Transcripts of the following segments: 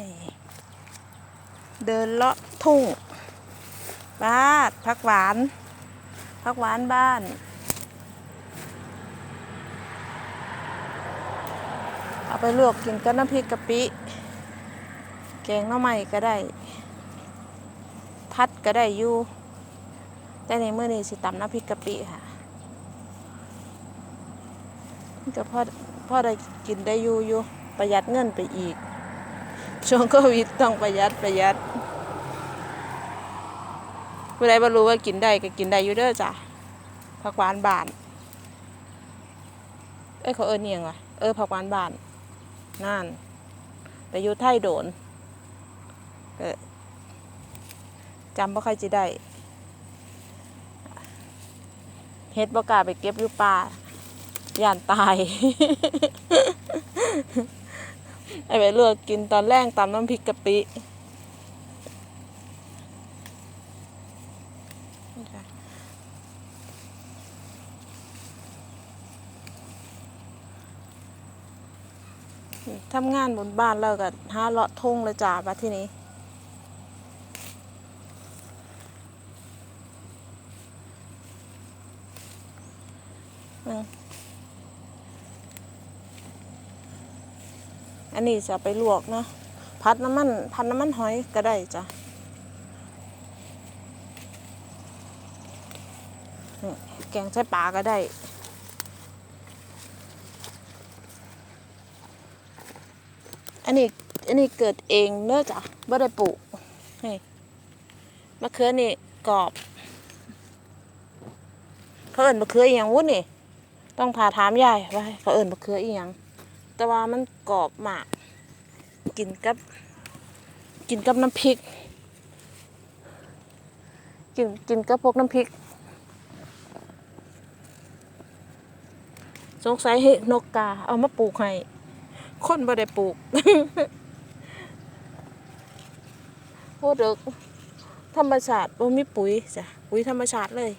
นี่เดินเลาะทุ่งบ้านผักหวานผักหวานบ้านเอาไปลวกกินกับน้ำพริกกะปิ แกงหน่อไม้ก็ได้ พัดก็ได้อยู่ แต่ในเมื้อนี้สิตำน้ำพริกกะปิค่ะก็พอพอได้กินได้อยู่อยู่ประหยัดเงินไปอีก ช่วงโควิดต้องประหยัดประหยัดผู้ใดบ่รู้ว่ากินได้ก็กินได้อยู่เด้อจ้ะผักหวานบาน เอ้ยเขาเอิ้นอิหยังวะเออผักหวานบานนั่นแต่อยู่ไทยโดนก็จำบ่ค่อยจะได้เฮ็ดบ่กล้าไปเก็บอยู่ป่าย่านตาย ไอ้ไปลวกกินตอนแรกตำน้ำพริกกะปิทำงานบนบ้านแล้วก็หาเลาะทุ่งเลยจ้าบัดที่นี้ อืม อันนี้จะไปลวกนะพัดน้ำมันพัดน้ำมันหอยก็ได้จ้ะนี่แกงใส่ปลาก็ได้อันนี้อันนี้เกิดเองเนอะจ้ะไม่ได้ปลูกนี่มะเขือนี่กรอบเขาเอิญมะเขืออหย่างวุ้นนี่ ต้องพาถามยายว่าเขาเอิญมะเขืออีหยัง แต่ว่ามันกรอบมาก กินกับ กินกับน้ำพริก กินกินกับพวกน้ำพริก สงสัยให้นกกา เอามาปลูกให้ คนบ่ได้ปลูก โคตรธรรมชาติบ่มีปุ๋ยจ้ะ ปุ๋ยธรรมชาติเลย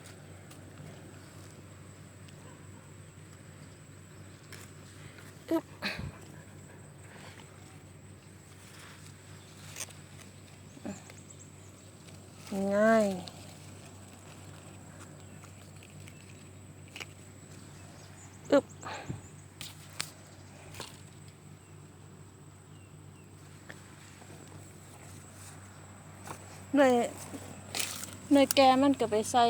ง่ายอึบ หน่วยหน่วยแกมันก็ไปใส่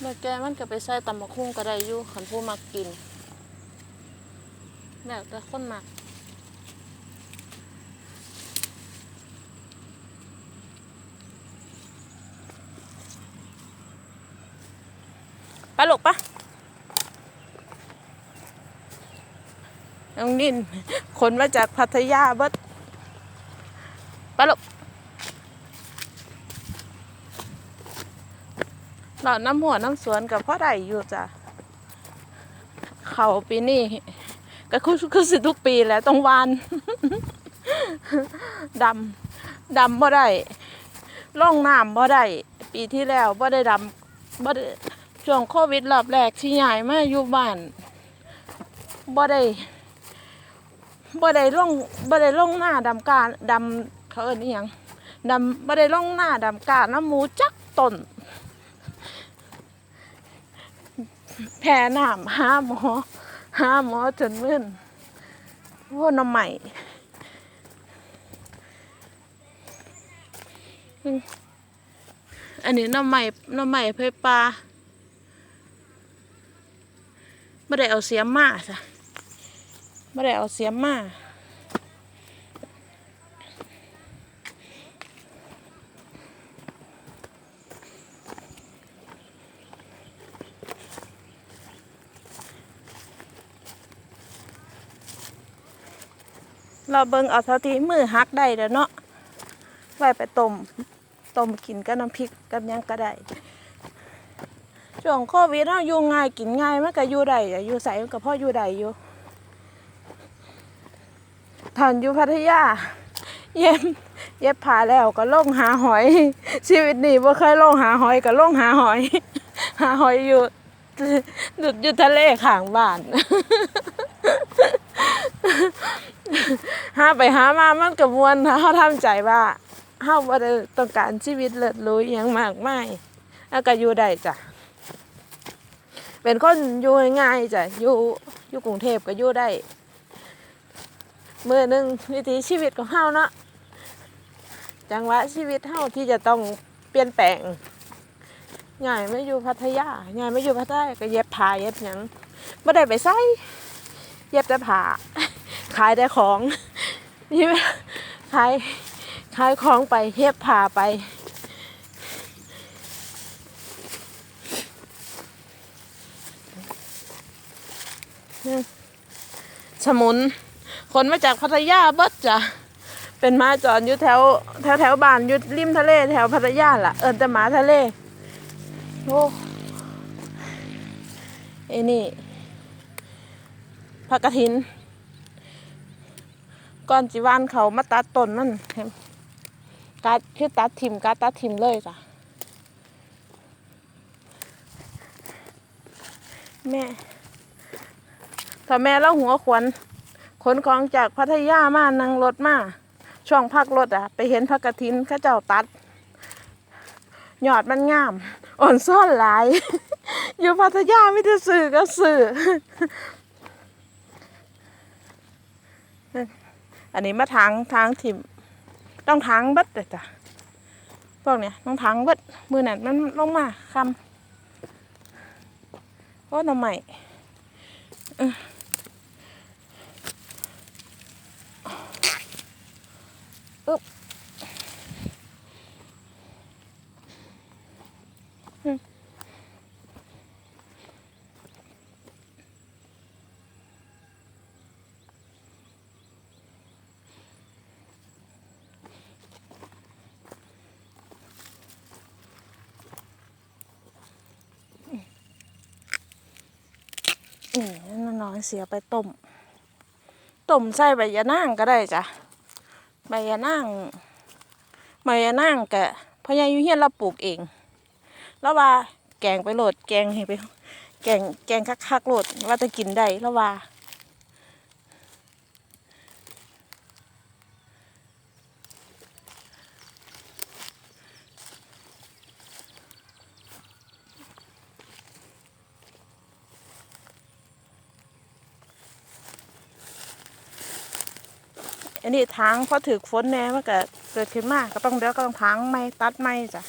หน่วยแกมันก็ไปใส่ตำมะคุ้งก็ได้อยู่ขันผู้มักกินแล้วแต่คนมักไปลูกปะน้องนินคนมาจากพัทยาเบิด ปลูกหลอดน้ำหัวน้ำสวนกับพ่อใดอยู่จ้ะ เขาปีนี้ก็คือคือสิทุกปีแหล้วต้องวานดำดำบ่ได้ล่องน้ำบ่ได้ปีที่แล้วบ่ได้ดำบ่ได้ช่วงโควิดรอบแรกที่ใหญ่มาอยู่บ้านบ่ได้บ่ได้ลงบ่ได้ลงหน้าดำกาดำ เขาเอิ้นอีหยังดำบ่ได้ลงหน้าดำกาน้ำหมูจักตนแพ้น้ำห้าหมอห้าหมอจนมึนโอ้น้ำใหม่อันนี้น้ำใหม่น้ำใหม่เพปลาไม่ได้เอาเสียมมาจ้ะไม่ได้เอาเสียมมา เราเบิ่งเอาเท่าที่มือหักได้เด้อเนาะไว้ไปต้มต้มกินกับน้ำพริกกับยังก็ได้ช่วงโควิดเราอยู่ง่ายกินง่ายมันก็อยู่ได้อยู่ใส่มันก็พ่ออยู่ได้อยู่ทานอยู่พัทยา เย็บเย็บผ่าแล้วก็ล่องหาหอย ชีวิตนี้บ่เคยล่องหาหอยก็ล่องหาหอย หาหอยอยู่อยู่อยู่ทะเลข้างบ้าน หาไปหามามันก็ม่วนถ้าเฮาทำใจว่าเฮาบ่ได้ต้องการชีวิตเลิศหรูอหยังมากมายแล้วก็อยู่ได้จ้ะเป็นคนอยู่ง่ายจ้ะอยู่อยู่กรุงเทพก็อยู่ได้เมื้อนึงวิถีชีวิตของเฮาเนาะจังหวะชีวิตเฮาที่จะต้องเปลี่ยนแปลงง่ายไม่อยู่พัทยาง่ายไม่อยู่พัทยาก็เย็บผ้าเย็บหยังบ่ได้ไปไสเย็บแต่ผ้า ขายแต่ของนี่ขายขายของไปเย็บผ้าไป สมุน คนมาจากพัทยาเบิดจ้ะเป็นมาจรอยู่แถวแถวแถวบ้านอยู่ริมทะเล แถวพัทยาล่ะ เอินแต่หมาทะเลโอ้ไอ้นี่ผักกระถิน ก่อนจิวานเขามาตัดต้นมันกัดคือตัดทิมกัดตัดทิมเลยจ้ะแม่ถ้าแม่แล้วหัวขวนขนของจากพัทยามานั่งรถมาช่วงพักรถอะไปเห็นพักกระถินข้าเจ้าตัดยอดมันงาม อ่อนซ่อนหลาย อยู่พัทยาไม่ได้สื่อก็สื่อ อันนี้มาทางทางถิ่มต้องทางเบัดเลยจ้ะพวกเนี้ยต้องทางเบัดมือนั่นมันลงมาคำโอ้หน่อใหม่เอออึ๊บ นี่น้องเสียไปต้มต้มใส่ใบยะนางก็ได้จ้ะใบยะนางใบยะนางกะพ่อยายอยู่เฮียนเราปลูกเอง แล้วว่าแกงไปโหลดแกงให้ไป แกงแกงคักๆโหลดว่าจะกินได้แล้วว่า อันนี้ทางพอถือฝนแน่มันก็เกิดขึ้นมากก็ต้องเดี๋ยวก็ต้องทางไม่ตัดไม่จ้ะ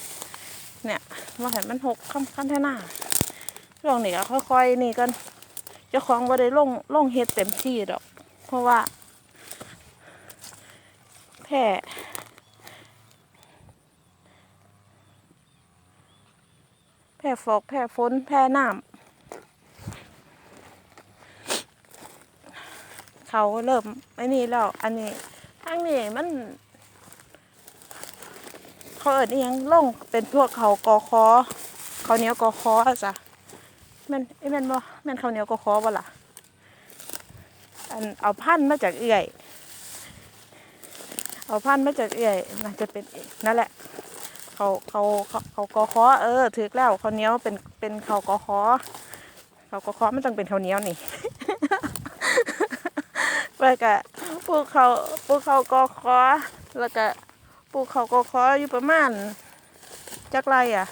เนี่ยว่าเห็นมันหกขั้นขั้นแท่หน้าช่วงนี้ก็ค่อยๆนี่กันเจ้าของว่าได้ลงลงเฮ็ดเต็มที่ดอก เพราะว่าแพร่แพร่ฟอกแพร่ฝนแพร่น้ำ เขาเริ่มไอ้นี่แล้วอันนี้ทางนี้มัน เขาเอิดนี่ยังลงเป็นพวกเขากอคอเขาเนียวกอคออะจ้ะม่นไอ้แม่นบ่แม่นเขาเนียวกอคอบ่ล่ะอันเอาพันธุ์มาจากเอื่อยเอาพันธุ์มาจากเอื่อยน่าจะเป็นนั่นแหละเขาเขาเขาเขากอคอเออถือแล้วเขาเนียวเป็นเป็นเขากอคอเขากอคอมันต้องเป็นเขาเนียวนี่ แล้วก็ปลูกเขาปลูกเขากอคอแล้วก็ปลูกเขากอคออยู่ประมาณจักไรอะ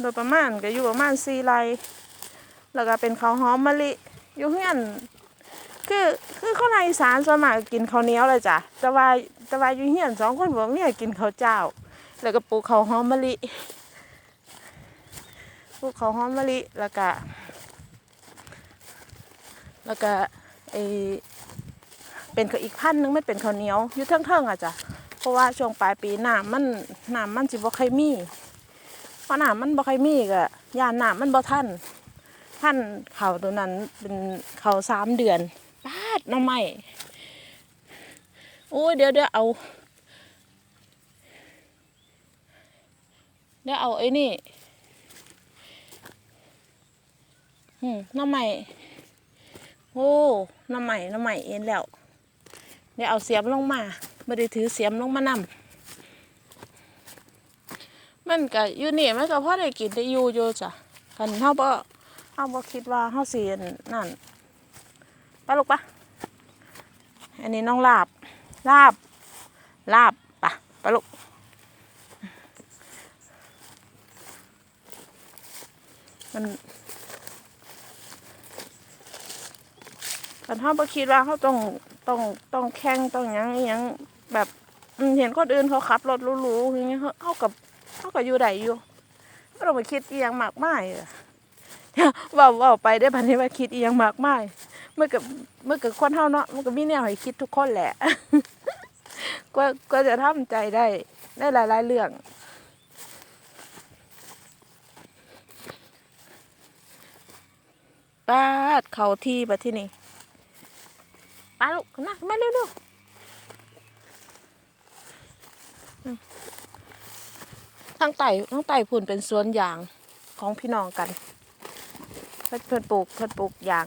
โดยประมาณก็อยู่ประมาณสี่ไรแล้วก็เป็นข้าวหอมมะลิอยู่เฮือนคือคือคนอีสานสมัครกินข้าวเหนียวเลยจ้ะแต่ว่าแต่ว่าอยู่เฮือนสองคนบอกเนี่ยกินข้าวเจ้า แล้วก็ปลูกข้าวหอมมะลิปลูกข้าวหอมมะลิแล้วก็แล้วก็ไอ เป็นข้าวอีกพันธุ์หนึงไม่เป็นข้าวเหนียวอยู่เทิงๆอะจ้ะเพราะว่าช่วงปลายปีน้ำมันน้ำมันสิบ่ค่อยมีเพราะน้ำมันบ่ค่อยมีก็ยานน้ำมันบ่ทันทันเขาตัวนั้นเป็นเขาสามเดือนปาดหน้ำใหม่โอ้ยเดี๋ยวเดี๋ยวเอาเดี๋ยวเอาไอ้นี่อืมหน้ำใหม่โอ้น้ำใหม่น้ำใหม่เอ็นแล้ว เดี๋ยเอาเสียมลงมาไม่ได้ถือเสียมลงมานำมันก็อยู่นี่มันก็พอได้กินได้อยู่อยู่จ้ะคันเฮาบ่เฮาบ่คิดว่าเฮาสินั่นไปลูกปะอันนี้น้องลาบ ลาบ ลาบปะปลูกมันแต่ถ้าบ่คิดว่าเขาต้อง ต้องต้องแข่งต้องยังยังแบบเห็นคนอื่นเขาขับรถหรูๆอย่างเงี้ยเขาเขากับเขากับอยู่ใดอยู่ก็ต้องไปคิดอีหยังมากมายว่าว่าไปได้พันนี้ว่าคิดอีหยังมากมายเมื่อกับเมื่อกับคนเท่าเนาะมันก็มีแนวให้คิดทุกคนแหละก็ก็จะทำใจได้ได้หลาย ๆ เรื่องปาดเขาที่บัดที่นี่ ปาลูกนะมาเร็วๆอืมทางไต่ทางไต่พุ่นเป็นสวนยางของพี่น้องกัน เพิ่นเพิ่นปลูกเพิ่นปลูกยาง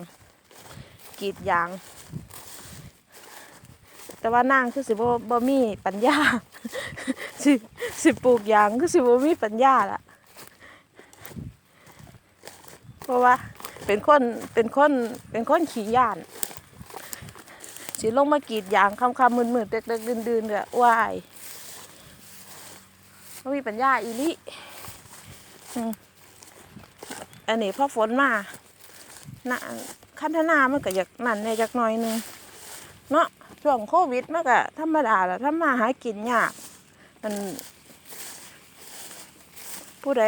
กรีดยาง แต่ว่านางคือสิบ่บ่มีปัญญา สิสิปลูกยางคือสิบ่มีปัญญาล่ะ เพราะว่าเป็นคนเป็นคนเป็นคนขี้ย่าน สิลงมากรีดยางคำคำๆมืดๆเด็กๆดื่นๆก็ว่ายบ่มีปัญญาอีลิอันนี้พอฝนมาน่ะคันธนามันก็อยากนั่นแน่จักน่อยหนึงเนาะช่วงโควิดมันก็ธรรมดาละถ้ามาหากินยากมันผู้ใด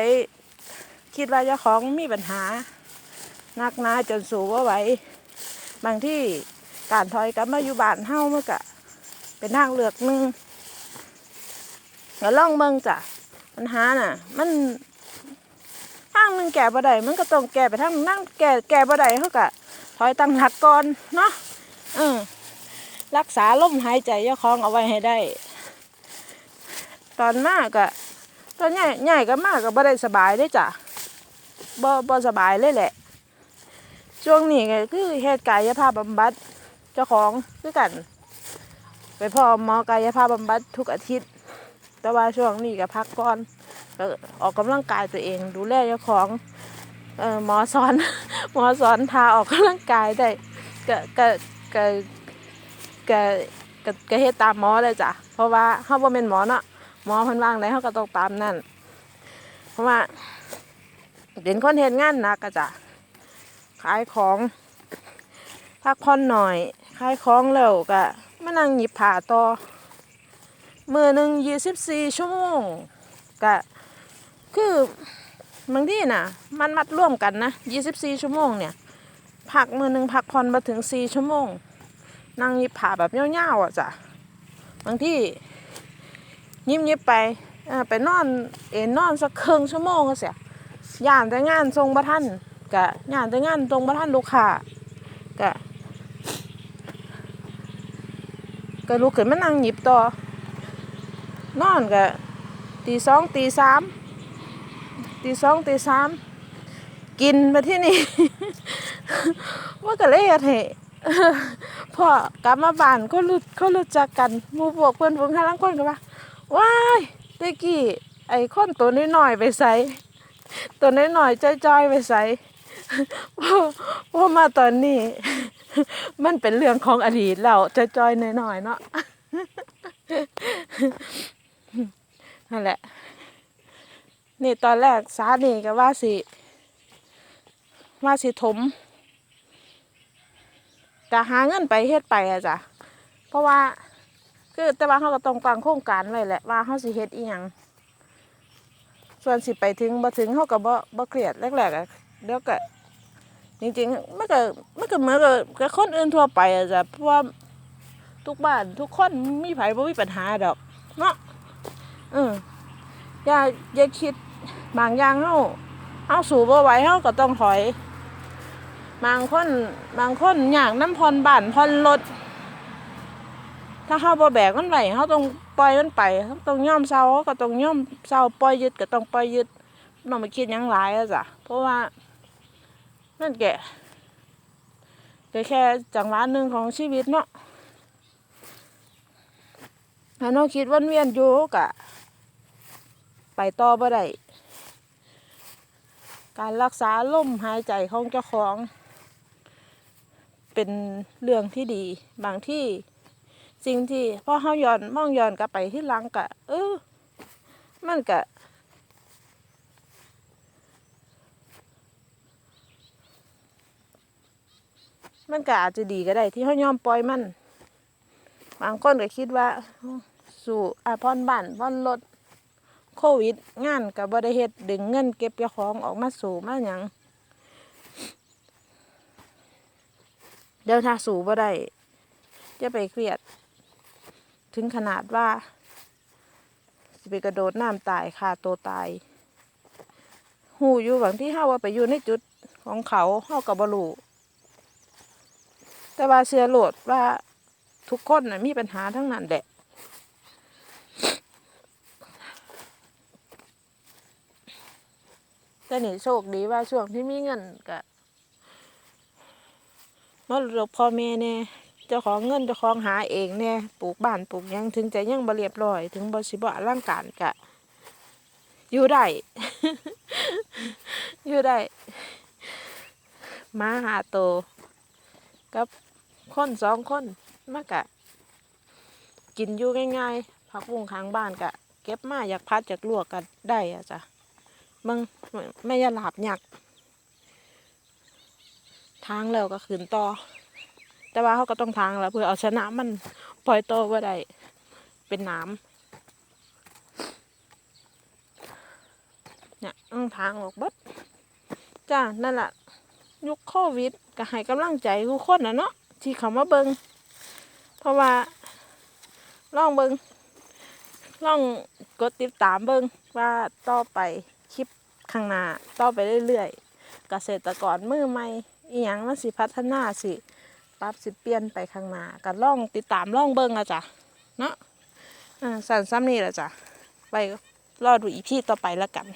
คิดว่าเจ้าของมีปัญหานักหนาจนสูว่าไหวบางที่ การถอยกลับมาอยู่บ้านเฮาเมันก็เป็นทางเลือกหนึ่งก็ลองเบิ่งจ้ะปัญหาน่ะ มันทางหนึงแก้บ่ได้มันก็ต้องแก้ไปทางนั่งแก้แก้บ่ได้เฮาก็ถอยตั้งหลักก่อนเนาะเออรักษาลมหายใจเจ้าของเอาไว้ให้ได้ ตอนมากก็ตอนใหญ่ใหญ่ก็มากก็บ่ได้สบายเด้จ้ะบ่บ่สบายเลยแหละ ช่วงนี้ก็คือเหตุกายภาพบำบัด เจ้าของคือกัน ไปพ่อหมอกายภาพบำบัดทุกอาทิตย์ แต่ว่าช่วงนี้ก็พักก่อนก็ออกกำลังกายตัวเอง ดูแลเจ้าของเออหมอสอนหมอสอนทาออกกำลังกายได้ก็ก็ก็ก็ก็ก็เฮ็ดตามหมอเลยจ้ะเพราะว่าเฮาบ่แม่นหมอเนาะหมอเพิ่นว่างไดเฮาก็ต้องตามนั่นเพราะว่าเป็นคนเฮ็ดงานหนักก็จ้ะขายของพักผ่อนหน่อย ขายของแล้วก็มานั่งหยิบผ้าต่อมือหนึ่งยี่สิบสี่ชั่วโมงก็คือบางที่น่ะมันมัดร่วมกันนะยี่สิบสี่ชั่วโมงเนี่ยพักมือหนึ่งพักผ่อนมาถึงสี่ชั่วโมง นั่งหยิบผ้าแบบเงี้ยวๆอะจ้ะบางที่ยิบยิบไปไปนอนเอ็นนอนสักครึ่งชั่วโมงก็เสียย่านแต่งานทรงประทันกะงานแต่งานตรงบ้านลูกค้ากะ ก็ลุกขึ้นมานั่งหยิบต่อ นอนกะตีสองตีสามตีสองตีสามกินมาที่นี่ว่าก็เลยอะเถอะพ่อกลับมาบ้านก็รู้เขารู้จักกันมู่พวกเพื่อนฝูงข้างล่างคนก็ว่าว้ายเด็กี้ไอ้คนตัวน้อยๆไปใส่ตัวน้อยๆจ้อยๆไปใส่พอพอมาตอนนี้ มันเป็นเรื่องของอดีตแล้วจะจอยๆหน่อยๆเนาะนั่นแหละ นี่ตอนแรกสานี่ก็ว่าสิ ว่าสิถมจะหาเงินไปเฮ็ดไปอะจ้ะ เพราะว่าคือแต่ว่าเขาก็ต้องวางโครงการไว้แหละว่าเขาสิเฮ็ดอีหยังส่วนสิไปถึงบ่ถึงเขาก็บ่บ่เครียดแรกๆอะเดี๋ยวก็ จริงๆมันก็มันก็เหมือนกับกับคนอื่นทั่วไปอะจ้ะเพราะว่าทุกบ้านทุกคนมีไผบ่มีปัญหาดอกเนาะเอออย่าอย่าคิดบางอย่างเฮาเฮาสู้บ่ไหวเฮาก็ต้องถอย บางคนบางคนอยากน้ำพรบ้านพรรถถ้าเฮาบ่แบกมันไว้เฮาต้องปล่อยมันไปเฮาต้องยอมเซาเฮาก็ต้องยอมเซาปล่อยยึดก็ต้องปล่อยยึดบ่ต้องไปคิดหยังหลายอะจ้ะเพราะว่า นั่นแกก็แค่จังหวะหนึ่งของชีวิตเนาะถ้าเราคิดวนเวียนอยู่กะ ไปต่อบ่ได้การรักษาลมหายใจของเจ้าของ เป็นเรื่องที่ดี บางที่สิ่งที่พอเฮาย้อนมองย้อนกลับไปที่หลังกะ เออ มันกะ มันก็อาจจะดีก็ได้ ที่เฮายอมปล่อยมัน บางคนก็คิดว่า สู่อาพรบ้านพรรถโควิด งานก็บ่ได้เฮ็ดดึงเงินเก็บเจ้าของออกมาสู่มาหยังเดี๋ยวถ้าสู่บ่ได้จะไปเครียด ถึงขนาดว่าสิไปกระโดดน้ำตายฆ่าตัวตายหูอยู่บางที่เฮาว่าไปอยู่ในจุดของเขาเฮาก็บ่รู้ แต่ว่าเชื่อโลดว่าทุกคนนะมีปัญหาทั้งนั้นแหละแต่นี่โชคดีว่าช่วงที่มีเงินก็มรดกพ่อแม่แน่เจ้าของเงินเจ้าของหาเองแน่ปลูกบ้านปลูกยังถึงจะยังบ่เรียบร้อย ถึงบ่สิบ่อลังการกะ อยู่ได้ อยู่ได้มาหาโตกับ คนสองคนมากะ กินอยู่ง่ายๆผักบุ้งข้างบ้านกะ เก็บมาอยากพัดอยากลวกกันได้อะจ้ะมึงไม่ยาหลาบหยัก ทางแล้วก็ขืนต่อ แต่ว่าเขาก็ต้องทางแล้วเพื่อเอาชนะมันปล่อยโตว่าได้เป็นน้ำเนี่ยต้องทางออกบัดจ้านั่นแหละยุคโควิดก็ให้กำลังใจทุกคนนะเนาะ ที่เขามาเบิงเพราะว่าลองเบิงลองกดติดตามเบิงว่าต่อไปคลิปข้างหน้าต่อไปเรื่อยๆเกษตรกรมือใหม่อีหยังมันสิพัฒนาสิปรับสิเปลี่ยนไปข้างหน้าก็ล่องติดตามล่องเบิงอะจ้ะเนาะอ่าสั่นซ้ำนี่แหละจ้ะไปรอดูอีพีต่อไปแล้วกัน